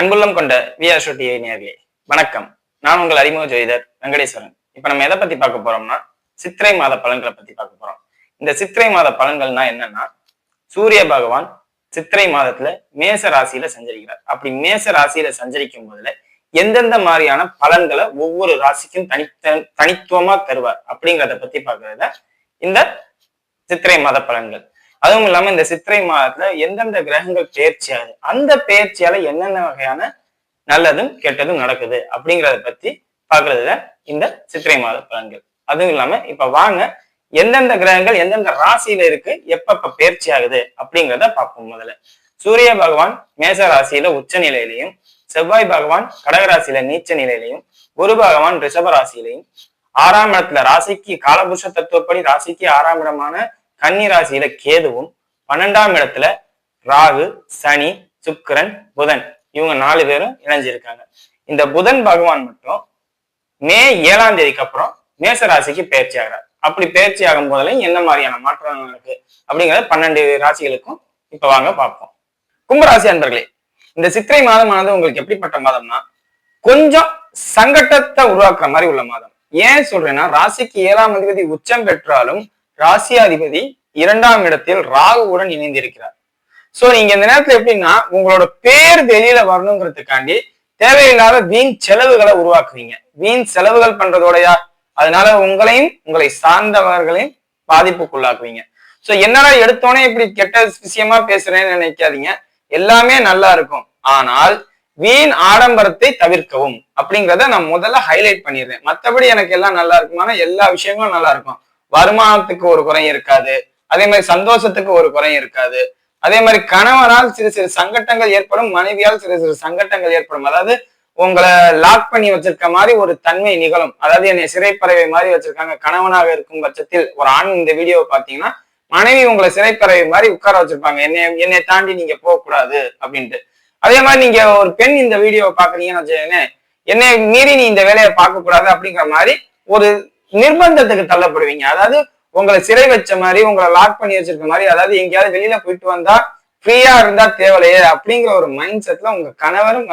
அன்புள்ளம் கொண்ட VR TV நேர்களே வணக்கம். நான் உங்கள் அறிமுக ஜோதிடர் வெங்கடேஸ்வரன். இப்ப நம்ம எதை பத்தி பார்க்க போறோம்னா சித்திரை மாத பலன்களை பத்தி பார்க்க போறோம். இந்த சித்திரை மாத பலன்கள்னா என்னன்னா சூரிய பகவான் சித்திரை மாதத்துல மேச ராசியில சஞ்சரிக்கிறார். அப்படி மேச ராசியில சஞ்சரிக்கும் போதுல எந்தெந்த மாதிரியான பலன்களை ஒவ்வொரு ராசிக்கும் தனித்த தனித்துவமா தருவார் அப்படிங்கிறத பத்தி பார்க்கறத இந்த சித்திரை மாத பலன்கள். அதுவும் இல்லாம இந்த சித்திரை மாதத்துல எந்தெந்த கிரகங்கள் பெயர்ச்சி ஆகுது அந்த பேர்ச்சியால என்னென்ன வகையான நல்லதும் கெட்டதும் நடக்குது அப்படிங்கறத பத்தி பாக்குறதுல இந்த சித்திரை மாத பலன்கள். அதுவும் இல்லாம இப்ப வாங்க எந்தெந்த கிரகங்கள் எந்தெந்த ராசியில இருக்கு எப்பப்ப பெயர்ச்சி ஆகுது அப்படிங்கிறத பார்ப்போம் முதல்ல. சூரிய பகவான் மேச ராசியில உச்ச நிலையிலையும் செவ்வாய் பகவான் கடகராசியில நீச்ச நிலையிலையும் குரு பகவான் ரிஷப ராசியிலையும் ஆறாம் இடத்துல ராசிக்கு காலபுருஷ தத்துவப்படி ராசிக்கு ஆறாம் இடமான கன்னி ராசியில கேதுவும் பன்னெண்டாம் இடத்துல ராகு சனி சுக்கிரன் புதன். இவங்க நாலு பேரும் இணைஞ்சிருக்காங்க. இந்த புதன் பகவான் மட்டும் மே ஏழாம் தேதிக்கு அப்புறம் மேச ராசிக்கு பயிற்சி ஆகிறார். அப்படி பயிற்சி ஆகும் போதுலையும் என்ன மாதிரியான மாற்றங்கள் இருக்கு அப்படிங்கறத பன்னெண்டு ராசிகளுக்கும் இப்ப வாங்க பார்ப்போம். கும்பராசி அன்பர்களே இந்த சித்திரை மாதமானது உங்களுக்கு எப்படிப்பட்ட மாதம்னா கொஞ்சம் சங்கட்டத்தை உருவாக்குற மாதிரி உள்ள மாதம். ஏன் சொல்றேன்னா ராசிக்கு ஏழாம் அதிபதி உச்சம் பெற்றாலும் ராசியாதிபதி இரண்டாம் இடத்தில் ராகுவுடன் இணைந்திருக்கிறார். சோ நீங்க இந்த நேரத்துல எப்படின்னா உங்களோட பேர் வெளியில வரணுங்கிறதுக்காண்டி தேவையில்லாத வீண் செலவுகளை உருவாக்குவீங்க. வீண் செலவுகள் பண்றதோடையா அதனால உங்களையும் உங்களை சார்ந்தவர்களையும் பாதிப்புக்குள்ளாக்குவீங்க. சோ என்னடா எடுத்தோடனே இப்படி கெட்ட விஷயமா பேசுறேன்னு நினைக்காதீங்க. எல்லாமே நல்லா இருக்கும். ஆனால் வீண் ஆடம்பரத்தை தவிர்க்கவும் அப்படிங்கிறத நான் முதல்ல ஹைலைட் பண்ணிடுறேன். மத்தபடி எனக்கு எல்லாம் நல்லா இருக்குமான எல்லா விஷயங்களும் நல்லா இருக்கும். வருமானத்துக்கு ஒரு குறையும் இருக்காது. அதே மாதிரி சந்தோஷத்துக்கு ஒரு குறையும் இருக்காது. அதே மாதிரி கணவனால் சிறு சிறு சங்கட்டங்கள் ஏற்படும் மனைவியால் சிறு சிறு சங்கட்டங்கள் ஏற்படும். அதாவது உங்களை லாக் பண்ணி வச்சிருக்க மாதிரி ஒரு தன்மை நிகழும். அதாவது என்னை சிறைப்பறவை மாதிரி வச்சிருக்காங்க. கணவனாக இருக்கும் பட்சத்தில் ஒரு ஆண் இந்த வீடியோவை பார்த்தீங்கன்னா மனைவி உங்களை சிறைப்பறவை மாதிரி உட்கார வச்சிருப்பாங்க. என்னை என்னை தாண்டி நீங்க போக கூடாது அப்படின்ட்டு. அதே மாதிரி நீங்க ஒரு பெண் இந்த வீடியோவை பாக்குறீங்கன்னு வச்சுக்கோங்க என்னை மீறி நீ இந்த வேலையை பார்க்க கூடாது அப்படிங்கிற மாதிரி ஒரு நிர்பந்தத்துக்கு தள்ளப்படுவீங்க. அதாவது உங்களை சிறை வச்ச மாதிரி உங்களை லாக் பண்ணி வச்சிருக்க மாதிரி அதாவது எங்கேயாவது வெளியில போயிட்டு வந்தா ஃப்ரீயா இருந்தா தேவலையே அப்படிங்கிற ஒரு மைண்ட் செட்ல உங்க கணவரும்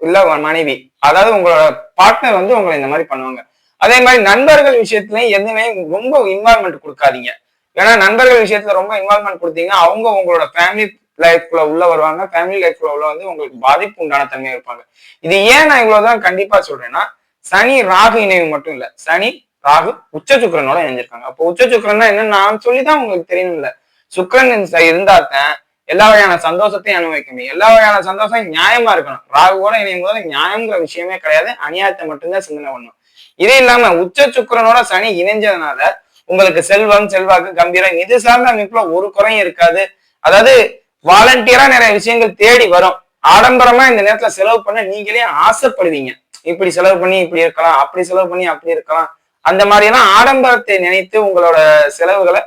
இல்ல மனைவி அதாவது உங்களோட பார்ட்னர் வந்து உங்களை இந்த மாதிரி பண்ணுவாங்க. அதே மாதிரி நண்பர்கள் விஷயத்துலயும் எதுவுமே ரொம்ப இன்வால்மெண்ட் கொடுக்காதீங்க. ஏன்னா நண்பர்கள் விஷயத்துல ரொம்ப இன்வால்மெண்ட் கொடுத்தீங்கன்னா அவங்க உங்களோட ஃபேமிலி லைஃப்குள்ள உள்ள வருவாங்க. ஃபேமிலி லைஃப்ல உள்ள வந்து உங்களுக்கு பாதிப்பு உண்டான தன்மையா இருப்பாங்க. இது ஏன் நான் இவ்வளவுதான் கண்டிப்பா சொல்றேன்னா சனி ராகு இணைவு மட்டும் இல்ல. சனி ராகு உச்ச சுக்கரனோட இணைஞ்சிருக்காங்க. அப்போ உச்ச சுக்கரன்னா என்ன நான் சொல்லிதான் உங்களுக்கு தெரியணும்ல. சுக்கரன் இருந்தாத்தன் எல்லா வகையான சந்தோஷத்தையும் அனுபவிக்க முடியும். எல்லா வகையான சந்தோஷம் நியாயமா இருக்கணும். ராகுவோட இணையும் போது நியாயங்கிற விஷயமே கிடையாது. அநியாயத்தை மட்டும்தான் சிந்தனை பண்ணணும். இது இல்லாம உச்ச சுக்கரனோட சனி இணைஞ்சதுனால உங்களுக்கு செல்வம் செல்வாக்கு கம்பீரம் இது சார்ந்த அமைப்புல ஒரு குறையும் இருக்காது. அதாவது வாலண்டியரா நிறைய விஷயங்கள் தேடி வரும். ஆடம்பரமா இந்த நேரத்துல செலவு பண்ண நீங்களே ஆசைப்படுவீங்க. இப்படி செலவு பண்ணி இப்படி இருக்கலாம் அப்படி செலவு பண்ணி அப்படி இருக்கலாம். அந்த மாதிரி எல்லாம் ஆடம்பரத்தை நினைத்து உங்களோட செலவுகளை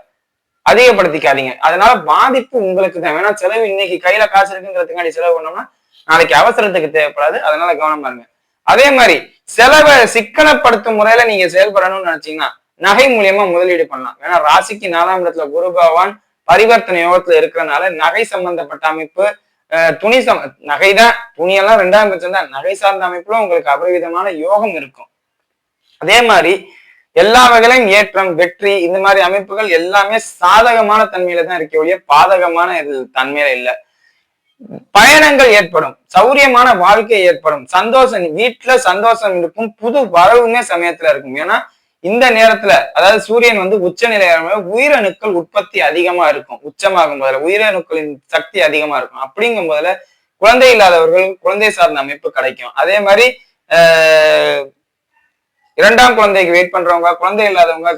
அதிகப்படுத்திக்காதீங்க. அதனால பாதிப்பு உங்களுக்கு தான். வேணா செலவு இன்னைக்கு கையில காசு இருக்குங்கிறதுக்காண்டி செலவு பண்ணோம்னா நாளைக்கு அவசரத்துக்கு தேவைப்படாது. அதனால கவனம் பாருங்க. அதே மாதிரி செலவை சிக்கனப்படுத்தும் முறையில நீங்க செயல்படணும்னு நினைச்சீங்கன்னா நகை மூலியமா முதலீடு பண்ணலாம். ஏன்னா ராசிக்கு நாலாம் இடத்துல குரு பகவான் பரிவர்த்தனை யோகத்துல இருக்கிறதுனால நகை சம்பந்தப்பட்ட அமைப்பு துணி சம் நகை தான் துணியெல்லாம் ரெண்டாம் பட்சம் தான் நகை சார்ந்த அமைப்புல உங்களுக்கு அபரிவிதமான யோகம் இருக்கும். அதே மாதிரி எல்லா வகையிலும் ஏற்றம் வெற்றி இந்த மாதிரி அமைப்புகள் எல்லாமே சாதகமான தன்மையில தான் இருக்க ஒழிய பாதகமான தன்மையில இல்லை. பயணங்கள் ஏற்படும் சௌரியமான வாழ்க்கை ஏற்படும் சந்தோஷம் வீட்டுல சந்தோஷம் இருக்கும் புது வரவுமே சமயத்துல இருக்கும். ஏன்னா இந்த நேரத்துல அதாவது சூரியன் வந்து உச்ச நிலையான உயிரணுக்கள் உற்பத்தி அதிகமா இருக்கும் உச்சமாகும் போதுல உயிரணுக்களின் சக்தி அதிகமா இருக்கும். அப்படிங்கும் போதுல குழந்தை இல்லாதவர்கள் குழந்தை சார்ந்த அமைப்பு கிடைக்கும். அதே மாதிரி இரண்டாம் குழந்தைக்கு வெயிட் பண்றவங்க குழந்தை இல்லாதவங்க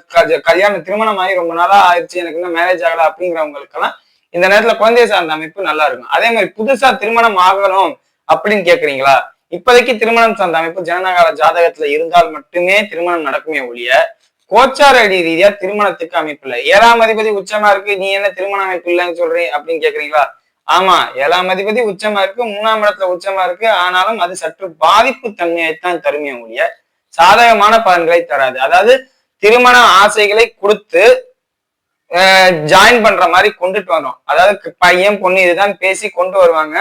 கல்யாணம் திருமணம் ஆகி ரொம்ப நாளா ஆயிடுச்சு எனக்கு இன்னும் மேரேஜ் ஆகல அப்படிங்கிறவங்களுக்கெல்லாம் இந்த நேரத்துல குழந்தை சார்ந்த அமைப்பு நல்லா இருக்கும் அதே மாதிரி புதுசா திருமணம் ஆகணும் அப்படின்னு கேக்குறீங்களா? இப்போதைக்கு திருமணம் சார்ந்த அமைப்பு ஜனநாயக ஜாதகத்துல இருந்தால் மட்டுமே திருமணம் நடக்குமே ஒழிய கோச்சார அடி ரீதியா திருமணத்துக்கு அமைப்பு இல்லை. ஏழாம் அதிபதி உச்சமா இருக்கு நீ என்ன திருமண அமைப்பு இல்லைன்னு சொல்றேன் அப்படின்னு கேக்குறீங்களா? ஆமா ஏழாம் அதிபதி உச்சமா இருக்கு மூணாம் இடத்துல உச்சமா இருக்கு ஆனாலும் அது சற்று பாதிப்பு தன்மையைத்தான் தருமே ஒழிய சாதகமான பலன்களை தராது. அதாவது திருமண ஆசைகளை கொடுத்து ஜாயின் பண்ற மாதிரி கொண்டுட்டு வரோம் அதாவது பையன் பொண்ணு இதுதான் பேசி கொண்டு வருவாங்க.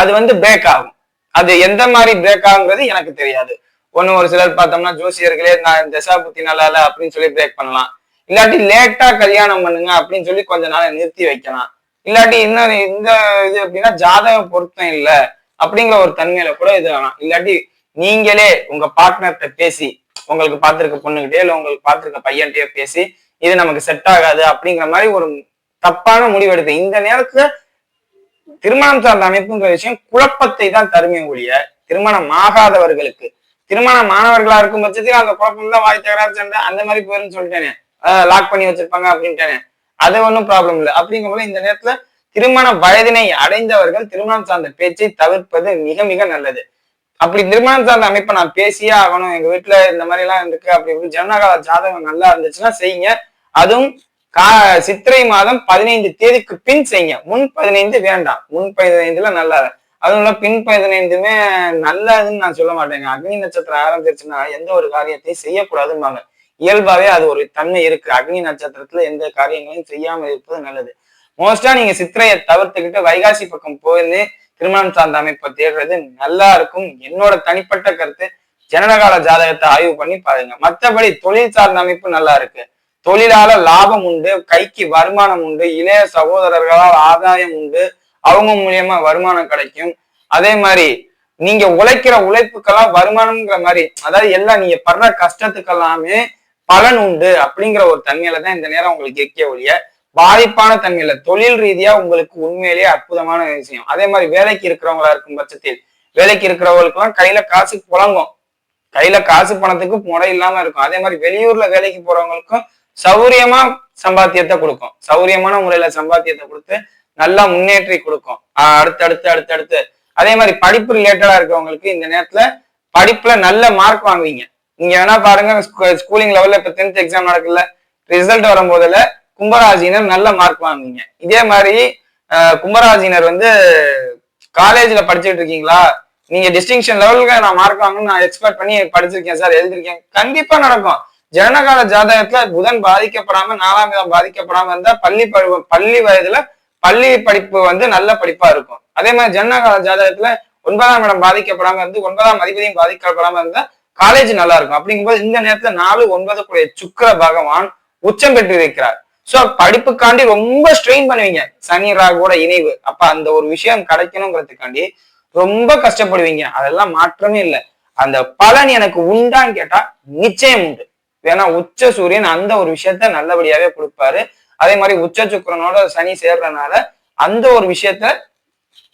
அது வந்து பிரேக் ஆகும். அது எந்த மாதிரி பிரேக் ஆகுங்கிறது எனக்கு தெரியாது. ஒன்னு ஒரு சிலர் பார்த்தோம்னா ஜோசியர்களே நான் தசாபுத்தி நல்லா இல்லை அப்படின்னு சொல்லி பிரேக் பண்ணலாம். இல்லாட்டி லேட்டா கல்யாணம் பண்ணுங்க அப்படின்னு சொல்லி கொஞ்ச நாளை நிறுத்தி வைக்கலாம். இல்லாட்டி இன்னும் இந்த இது அப்படின்னா ஜாதக பொருத்தம் இல்லை அப்படிங்கிற ஒரு தன்மையில கூட இது வேணாம் இல்லாட்டி நீங்களே உங்க பார்ட்னர்கிட்ட பேசி உங்களுக்கு பார்த்திருக்க பொண்ணுகிட்டே இல்ல உங்களுக்கு பார்த்துருக்க பையன்கிட்டயே பேசி இது நமக்கு செட் ஆகாது அப்படிங்கிற மாதிரி ஒரு தப்பான முடிவு எடுத்து இந்த நேரத்துல திருமணம் சார்ந்த அமைப்புங்கிற விஷயம் குழப்பத்தை தான் தருமே ஒழிய திருமணம் ஆகாதவர்களுக்கு திருமணம் மாணவர்களா இருக்கும் பட்சத்தில் அந்த குழப்பம் தான் வாய் தகராறு சண்டை அந்த மாதிரி போயிருன்னு சொல்லிட்டேனே. லாக் பண்ணி வச்சிருப்பாங்க அப்படின்ட்டேனே. அது ஒன்றும் ப்ராப்ளம் இல்லை. அப்படிங்கும்போது இந்த நேரத்துல திருமண வயதினை அடைந்தவர்கள் திருமணம் சார்ந்த பேச்சை தவிர்ப்பது மிக மிக நல்லது. அப்படி திருமணம் சார்ந்த அமைப்பை நான் பேசியே ஆகணும். எங்க வீட்டுல இந்த மாதிரி எல்லாம் இருக்கு. அப்படி இப்படி ஜனநாயக ஜாதகம் நல்லா இருந்துச்சுன்னா செய்யுங்க. அதுவும் கா சித்திரை மாதம் பதினைந்து தேதிக்கு பின் செய்யுங்க. முன் பதினைந்து வேண்டாம். முன் பதினைந்துல நல்லா அதுவும் இல்ல பின் பதினைந்துமே நல்லதுன்னு நான் சொல்ல மாட்டேங்க. அக்னி நட்சத்திரம் ஆரம்பிச்சிருச்சுன்னா எந்த ஒரு காரியத்தையும் செய்யக்கூடாதும்பாங்க. இயல்பாவே அது ஒரு தன்மை இருக்கு. அக்னி நட்சத்திரத்துல எந்த காரியங்களையும் செய்யாம இருப்பது நல்லது. மோஸ்டா நீங்க சித்திரையை தவிர்த்துக்கிட்டு வைகாசி பக்கம் போயிருந்து திருமணம் சார்ந்த அமைப்பை தேடுறது நல்லா இருக்கும். என்னோட தனிப்பட்ட கருத்து ஜனனகால ஜாதகத்தை ஆய்வு பண்ணி பாருங்க. மற்றபடி தொழில் சார்ந்த அமைப்பு நல்லா இருக்கு. தொழிலால லாபம் உண்டு கைக்கு வருமானம் உண்டு இளைய சகோதரர்களால் ஆதாயம் உண்டு அவங்க மூலியமா வருமானம் கிடைக்கும். அதே மாதிரி நீங்க உழைக்கிற உழைப்புக்கெல்லாம் வருமானம்ங்கிற மாதிரி அதாவது எல்லாம் நீங்க படுற கஷ்டத்துக்கெல்லாமே பலன் உண்டு அப்படிங்கிற ஒரு தன்மையில தான் இந்த நேரம் உங்களுக்கு இருக்கே ஒழிய பாதிப்பான தன்மையில தொழில் ரீதியா உங்களுக்கு உண்மையிலேயே அற்புதமான விஷயம். அதே மாதிரி வேலைக்கு இருக்கிறவங்களா இருக்கும் பட்சத்தில் வேலைக்கு இருக்கிறவங்களுக்கு எல்லாம் கையில காசு புழங்கும். கையில காசு பணத்துக்கு முறை இல்லாம இருக்கும். அதே மாதிரி வெளியூர்ல வேலைக்கு போறவங்களுக்கும் சௌரியமா சம்பாத்தியத்தை கொடுக்கும். சௌரியமான முறையில சம்பாத்தியத்தை கொடுத்து நல்லா முன்னேற்றி கொடுக்கும். அடுத்து அடுத்து அடுத்து அடுத்து. அதே மாதிரி படிப்பு ரிலேட்டடா இருக்கிறவங்களுக்கு இந்த நேரத்துல படிப்புல நல்ல மார்க் வாங்குவீங்க. நீங்க வேணா பாருங்க ஸ்கூலிங் லெவல்ல இப்ப டென்த் எக்ஸாம் நடக்கல ரிசல்ட் வரும்போதுல கும்பராசினர் நல்ல மார்க் வாங்குவீங்க. இதே மாதிரி கும்பராசினர் வந்து காலேஜ்ல படிச்சுட்டு இருக்கீங்களா? நீங்க டிஸ்டிங்ஷன் லெவலுக்கு நான் மார்க் வாங்கணும்னு நான் எக்ஸ்பெக்ட் பண்ணி படிச்சிருக்கேன் சார் எழுதிருக்கேன். கண்டிப்பா நடக்கும். ஜனனகால ஜாதகத்துல புதன் பாதிக்கப்படாம நாலாம் விதம் பாதிக்கப்படாம இருந்தா பள்ளி பருவம் பள்ளி வயதுல பள்ளி படிப்பு வந்து நல்ல படிப்பா இருக்கும். அதே மாதிரி ஜனனகால ஜாதகத்துல ஒன்பதாம் இடம் பாதிக்கப்படாம இருந்து ஒன்பதாம் அதிபதியும் பாதிக்கப்படாம இருந்தா காலேஜ் நல்லா இருக்கும். அப்படிங்கும்போது இந்த நேரத்துல நாலு ஒன்பது கூடிய சுக்கர பகவான் உச்சம் பெற்று இருக்கிறார். சோ படிப்புக்காண்டி ரொம்ப ஸ்ட்ரெயின் பண்ணுவீங்க. சனி ராகோட இணைவு. அப்ப அந்த ஒரு விஷயம் கிடைக்கணுங்கிறதுக்காண்டி ரொம்ப கஷ்டப்படுவீங்க. அதெல்லாம் மாற்றமே இல்லை. அந்த பலன் எனக்கு உண்டான்னு கேட்டா நிச்சயம் உண்டு. ஏன்னா உச்ச சூரியன் அந்த ஒரு விஷயத்த நல்லபடியாவே கொடுப்பாரு. அதே மாதிரி உச்ச சுக்கரனோட சனி சேர்றதுனால அந்த ஒரு விஷயத்த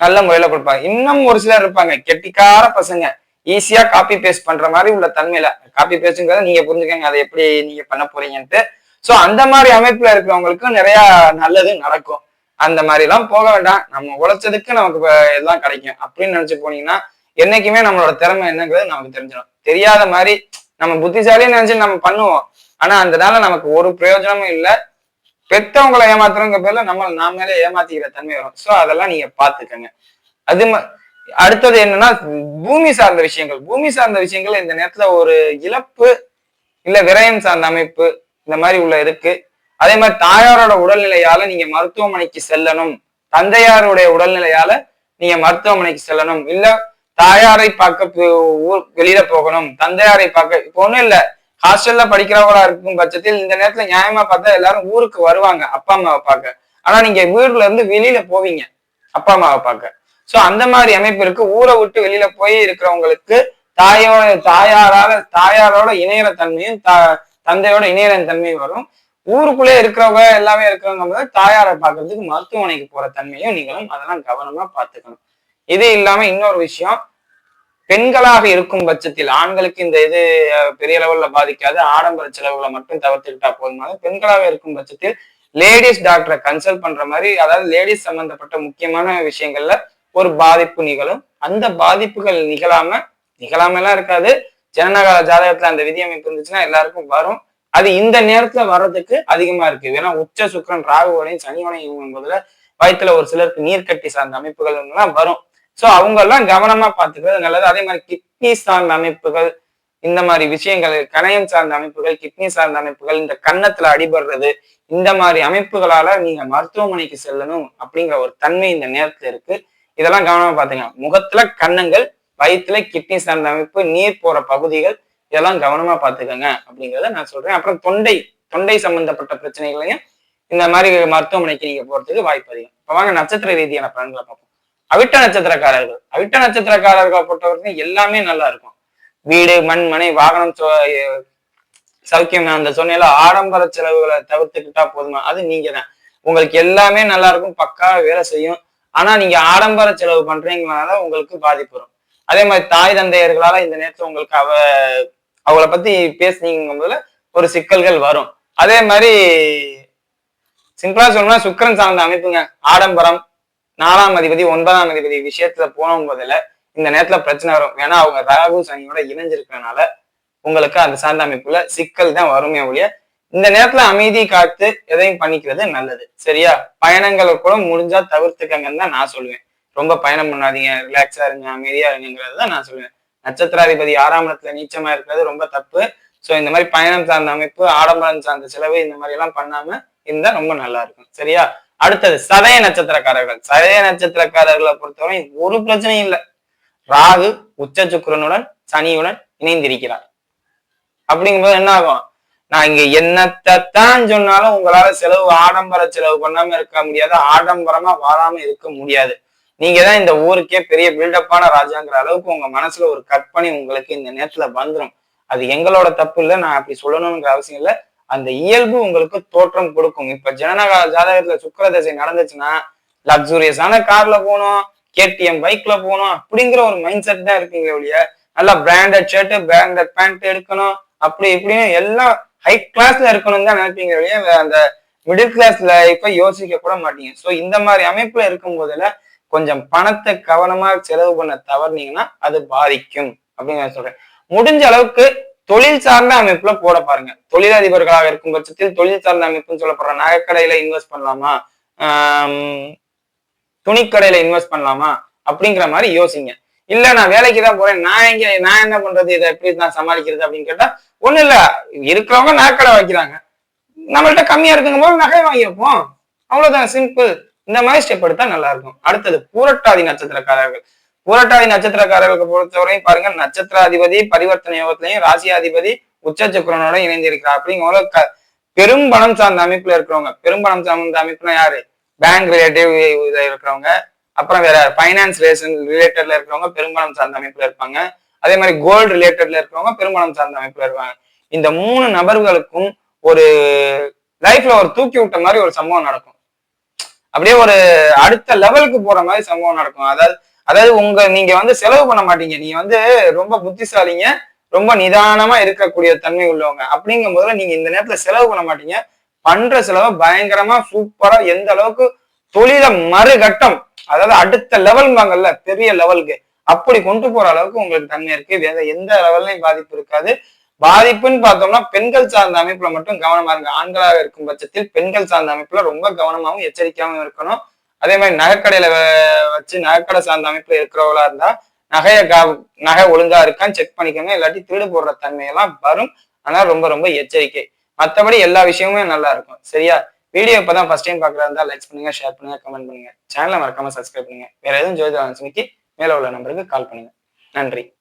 நல்ல முறையில கொடுப்பாங்க இன்னும் ஒரு சிலர் இருப்பாங்க. கெட்டிக்கார பசங்க. ஈஸியா காப்பி பேஸ்ட் பண்ற மாதிரி உள்ள தன்மையில. காப்பி பேஸ்ட்ங்கிறத நீங்க புரிஞ்சுக்கங்க. அதை எப்படி நீங்க பண்ண போறீங்கன்ட்டு சோ அந்த மாதிரி அமைப்புல இருக்கிறவங்களுக்கும் நிறைய நல்லது நடக்கும். அந்த மாதிரி எல்லாம் போக வேண்டாம். நம்ம உழைச்சதுக்கு நமக்கு எல்லாம் கிடைக்கும். அப்படின்னு நினைச்சு போனீங்கன்னா என்னைக்குமே நம்மளோட திறமை என்னங்கிறது நமக்கு தெரிஞ்சிடும். தெரியாத மாதிரி நம்ம புத்திசாலின்னு நினைச்சு நம்ம பண்ணுவோம். ஆனா அந்த நாள நமக்கு ஒரு பிரயோஜனமும் இல்லை. பெத்தவங்களை ஏமாத்துறவங்க பேர்ல நம்ம நாமளே ஏமாத்திக்கிற தன்மை வரும். சோ அதெல்லாம் நீங்க பாத்துக்கங்க அது அடுத்தது என்னன்னா பூமி சார்ந்த விஷயங்கள். பூமி சார்ந்த விஷயங்கள் இந்த நேரத்துல ஒரு இழப்பு இல்ல விரயம் சார்ந்த அமைப்பு இந்த மாதிரி உள்ள இருக்கு. அதே மாதிரி தாயாரோட உடல்நிலையால நீங்க மருத்துவமனைக்கு செல்லணும். தந்தையாருடைய உடல்நிலையால நீங்க மருத்துவமனைக்கு செல்லணும். இல்ல தாயாரை பார்க்க ஊர் வெளியில போகணும். தந்தையாரை பார்க்க இப்போ ஒண்ணும் இல்ல. ஹாஸ்டல்ல படிக்கிறவங்களா இருக்கும் பட்சத்தில் இந்த நேரத்துல நியாயமா பார்த்தா எல்லாரும் ஊருக்கு வருவாங்க அப்பா அம்மாவை பார்க்க. ஆனா நீங்க வீடுல இருந்து வெளியில போவீங்க அப்பா அம்மாவை பார்க்க. சோ அந்த மாதிரி அமைப்பு இருக்கு. ஊரை விட்டு வெளியில போய் இருக்கிறவங்களுக்கு தாயோட தாயாரால தாயாரோட இணையற தன்மையும் தந்தையோட இணையதன் தன்மை வரும். ஊருக்குள்ளே இருக்கிறவங்க எல்லாமே இருக்கிறவங்க போது தாயாரை பார்க்கறதுக்கு மருத்துவமனைக்கு போற தன்மையும் நீங்களும் அதெல்லாம் கவனமா பார்த்துக்கணும். இது இல்லாம இன்னொரு விஷயம். பெண்களாக இருக்கும் பட்சத்தில் ஆண்களுக்கு இந்த இது பெரிய லெவல்ல பாதிக்காது. ஆடம்பர செலவுகளை மட்டும் தவிர்த்துக்கிட்டா போதுமானது பெண்களாக இருக்கும் பட்சத்தில் லேடிஸ் டாக்டரை கன்சல்ட் பண்ற மாதிரி அதாவது லேடிஸ் சம்பந்தப்பட்ட முக்கியமான விஷயங்கள்ல ஒரு பாதிப்பு நிகழும். அந்த பாதிப்புகள் நிகழாம நிகழாம எல்லாம் இருக்காது. ஜனநகால ஜாதகத்துல அந்த விதியமைப்பு இருந்துச்சுன்னா எல்லாருக்கும் வரும். அது இந்த நேரத்துல வர்றதுக்கு அதிகமா இருக்கு. ஏன்னா உச்ச சுக்கரன் ராகுவோடையும் சனியோடையும் போதுல வயிற்றுல ஒரு சிலருக்கு நீர்க்கட்டி சார்ந்த அமைப்புகள் எல்லாம் வரும். சோ அவங்க எல்லாம் கவனமா பாத்துக்கிறது நல்லது. அதே மாதிரி கிட்னி சார்ந்த அமைப்புகள் இந்த மாதிரி விஷயங்கள் கணையம் சார்ந்த அமைப்புகள் கிட்னி சார்ந்த அமைப்புகள் இந்த கன்னத்துல அடிபடுறது இந்த மாதிரி அமைப்புகளால நீங்க மருத்துவமனைக்கு செல்லணும் அப்படிங்கிற ஒரு தன்மை இந்த நேரத்துல இருக்கு. இதெல்லாம் கவனமா பாத்துங்க முகத்துல கன்னங்கள் வயிற்றுல கிட்னி சார்ந்த அமைப்பு நீர் போற பகுதிகள் இதெல்லாம் கவனமா பாத்துக்கோங்க அப்படிங்கிறத நான் சொல்றேன். அப்புறம் தொண்டை தொண்டை சம்பந்தப்பட்ட பிரச்சனைகளையும் இந்த மாதிரி மருத்துவமனைக்கு நீங்க போறதுக்கு வாய்ப்பு அதிகம். இப்ப வாங்க நட்சத்திர ரீதியான பலன்களை பார்ப்போம். அவிட்ட நட்சத்திரக்காரர்கள் அவிட்ட நட்சத்திரக்காரர்களை பொறுத்தவரைக்கும் எல்லாமே நல்லா இருக்கும். வீடு மண் மனை வாகனம் சௌக்கியம் அந்த சொன்ன ஆடம்பர செலவுகளை தவிர்த்துக்கிட்டா போதுமா? அது நீங்க தான் உங்களுக்கு எல்லாமே நல்லா இருக்கும் பக்காவா வேலை செய்யும். ஆனா நீங்க ஆடம்பர செலவு பண்றீங்கனால உங்களுக்கு பாதிப்பு வரும். அதே மாதிரி தாய் தந்தையர்களால இந்த நேரத்துல உங்களுக்கு அவ அவளை பத்தி பேசுனீங்க போதுல ஒரு சிக்கல்கள் வரும். அதே மாதிரி சிம்பிளா சொல்லணும்னா சுக்கரன் சார்ந்த அமைப்புங்க. ஆடம்பரம் நாலாம் அதிபதி ஒன்பதாம் அதிபதி விஷயத்துல போனோம் போதில் இந்த நேரத்துல பிரச்சனை வரும். ஏன்னா அவங்க ராகு சனியோட இணைஞ்சிருக்கிறனால உங்களுக்கு அந்த சார்ந்த அமைப்புல சிக்கல் தான் வருமே ஒழிய இந்த நேரத்துல அமைதி காத்து எதையும் பண்ணிக்கிறது நல்லது. சரியா? பயணங்களை கூட முடிஞ்சா தவிர்த்துக்கங்கன்னு தான் நான் சொல்லுவேன் ரொம்ப பயணம் பண்ணாதீங்க ரிலாக்ஸா இருங்க அமைதியா இருங்கிறது தான் நான் சொல்லுவேன். நட்சத்திராதிபதி ஆறாம் இடத்துல நீச்சமா இருக்கிறது ரொம்ப தப்பு. ஸோ இந்த மாதிரி பயணம் சார்ந்த அமைப்பு ஆடம்பரம் சார்ந்த செலவு இந்த மாதிரி எல்லாம் பண்ணாம இருந்தா ரொம்ப நல்லா இருக்கும். சரியா? அடுத்தது சதய நட்சத்திரக்காரர்கள். சதய நட்சத்திரக்காரர்களை பொறுத்தவரை ஒரு பிரச்சனையும் இல்லை. ராகு உச்ச சுக்கரனுடன் சனியுடன் இணைந்திருக்கிறார். அப்படிங்கும்போது என்ன ஆகும்? நான் இங்க என்னத்தான் சொன்னாலும் உங்களால செலவு ஆடம்பர செலவு பண்ணாம இருக்க முடியாது. ஆடம்பரமா வாழாம இருக்க முடியாது. நீங்க தான் இந்த ஊருக்கே பெரிய பில்டப்பான ராஜாங்கிற அளவுக்கு உங்க மனசுல ஒரு கற்பனை உங்களுக்கு இந்த நேரத்துல வந்துடும் அது எங்களோட தப்பு இல்லை நான் அப்படி சொல்லணுங்கிற அவசியம் இல்லை. அந்த இயல்பு உங்களுக்கு தோற்றம் கொடுக்கும். இப்ப ஜனநக ஜாதகத்துல சுக்கர தசை நடந்துச்சுன்னா லக்ஸூரியஸான கார்ல போகணும் கேடிஎம் பைக்ல போகணும் அப்படிங்கிற ஒரு மைண்ட் செட் தான் இருப்பீங்க ஒழிய நல்லா பிராண்டட் ஷர்ட் பிராண்டட் பேண்ட் எடுக்கணும் அப்படி இப்படின்னு எல்லாம் ஹை கிளாஸ்ல இருக்கணும் தான் நினைப்பீங்க ஒழிய அந்த மிடில் கிளாஸ் லைஃப்பை யோசிக்க கூட மாட்டீங்க. ஸோ இந்த மாதிரி அமைப்புல இருக்கும் போதுல கொஞ்சம் பணத்தை கவனமா செலவு பண்ண தவறுனீங்கன்னா அது பாதிக்கும் அப்படின்னு நான் சொல்றேன். முடிஞ்ச அளவுக்கு தொழில் சார்ந்த அமைப்புல போட பாருங்க. தொழிலதிபர்களாக இருக்கும் பட்சத்தில் தொழில் சார்ந்த அமைப்புன்னு சொல்லப்படுற நகைக்கடையில இன்வெஸ்ட் பண்ணலாமா? துணிக்கடையில இன்வெஸ்ட் பண்ணலாமா? அப்படிங்கிற மாதிரி யோசிங்க. இல்ல நான் வேலைக்கு தான் போறேன். நான் எங்க நான் என்ன பண்றது? இதை எப்படி நான் சமாளிக்கிறது அப்படின்னு கேட்டா ஒண்ணு இல்ல. இருக்கிறவங்க நகைக்கடை வைக்கிறாங்க நம்மள்ட்ட கம்மியா இருக்குங்கும் போது நகை வாங்கியிருப்போம். அவ்வளவுதான். சிம்பிள் இந்த மாதிரி ஸ்டெப் எடுத்தா நல்லா இருக்கும் அடுத்தது பூரட்டாதி நட்சத்திரக்காரர்கள். பூரட்டாதி நட்சத்திரக்காரர்களுக்கு பொறுத்தவரையும் பாருங்க நட்சத்திராதிபதி பரிவர்த்தனை யோகத்திலையும் ராசியாதிபதி உச்ச சக்கரனோட இணைந்திருக்கிறார். அப்படிங்கிறவங்க பெரும் பணம் சார்ந்த அமைப்புல இருக்கிறவங்க பெரும் பணம் சார்ந்த அமைப்புனா யாரு? பேங்க் ரிலேட்டிவ் இதில் இருக்கிறவங்க அப்புறம் வேற ஃபைனான்ஸ் ரிலேஷன் ரிலேட்டட்ல இருக்கிறவங்க பெரும்பணம் சார்ந்த அமைப்புல இருப்பாங்க. அதே மாதிரி கோல்டு ரிலேட்டட்ல இருக்கிறவங்க பெரும்பணம் சார்ந்த அமைப்புல இருப்பாங்க. இந்த மூணு நபர்களுக்கும் ஒரு லைஃப்ல ஒரு தூக்கி விட்ட மாதிரி ஒரு சம்பவம் நடக்கும். அப்படியே ஒரு அடுத்த லெவலுக்கு போற மாதிரி சம்பவம் நடக்கும். அதாவது அதாவது உங்க நீங்க வந்து செலவு பண்ண மாட்டீங்க. நீங்க வந்து ரொம்ப புத்திசாலிங்க ரொம்ப நிதானமா இருக்கக்கூடிய தன்மை உள்ளவங்க. அப்படிங்கும் போதுல நீங்க இந்த நேரத்துல செலவு பண்ண மாட்டீங்க. பண்ற செலவை பயங்கரமா சூப்பரா எந்த அளவுக்கு தொழில மறுகட்டம். அதாவது அடுத்த லெவல்பாங்கல்ல பெரிய லெவலுக்கு அப்படி கொண்டு போற அளவுக்கு உங்களுக்கு தன்மை இருக்கு. வேற எந்த லெவல்லையும் பாதிப்பு இருக்காது. பாதிப்புன்னு பார்த்தோம்னா பெண்கள் சார்ந்த அமைப்புல மட்டும் கவனமா இருங்க. ஆண்களாக இருக்கும் பட்சத்தில் பெண்கள் சார்ந்த அமைப்புல ரொம்ப கவனமாகவும் எச்சரிக்கையாகவும் இருக்கணும். அதே மாதிரி நகைக்கடையில வச்சு நகைக்கடை சார்ந்த அமைப்புல இருக்கிறவங்களா இருந்தா நகைய கா நகை ஒழுங்கா இருக்கான்னு செக் பண்ணிக்கோங்க. இல்லாட்டி திருடு போடுற தன்மையெல்லாம் வரும். ஆனா ரொம்ப ரொம்ப எச்சரிக்கை. மற்றபடி எல்லா விஷயமுமே நல்லா இருக்கும். சரியா? வீடியோ இப்பதான் ஃபர்ஸ்ட் டைம் பாக்குறதா இருந்தா லைக் பண்ணுங்க ஷேர் பண்ணுங்க கமெண்ட் பண்ணுங்க. சேனலை மறக்காம சப்ஸ்கிரைப் பண்ணுங்க. வேற எதுவும் ஜோதிட மேலே மேல உள்ள நம்பருக்கு கால் பண்ணுங்க. நன்றி.